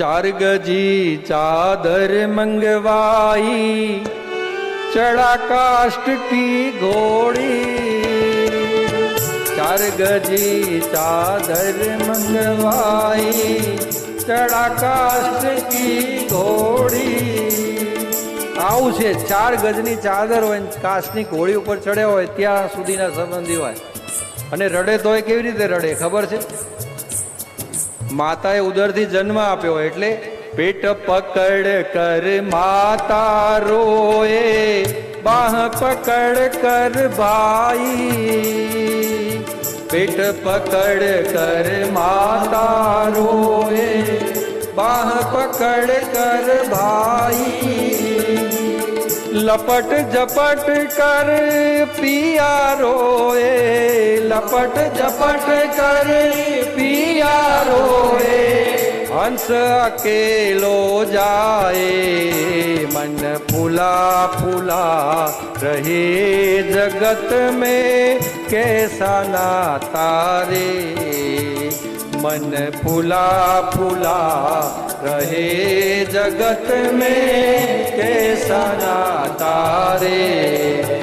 ચાર ગજી ચાદર મંગવાઈ ચડા કાષ્ટ કી ઘોડી ચાર ગજી ચાદર મંગવાઈ ચડા કાષ્ટ કી ઘોડી આવું છે ચાર ગજની ચાદર હોય કાશની ઘોડી ઉપર ચડ્યા હોય ત્યાં સુધીના સંબંધી હોય અને રડે તો એ કેવી રીતે રડે ખબર છે माताए उदर थी जन्म अपयो એટલે પેટ પકડ કર માતા રોએ બાહ પકડ કર ભાઈ પેટ પકડ કર માતા રોએ બાહ પકડ કર ભાઈ લપટ જપટ કર પિયા રોએ લપટ જપટ કર हंस अकेलो जाए मन फुला फुला रहे जगत में कैसा नाता रे मन फुला फुला रहे जगत में कैसा नाता रे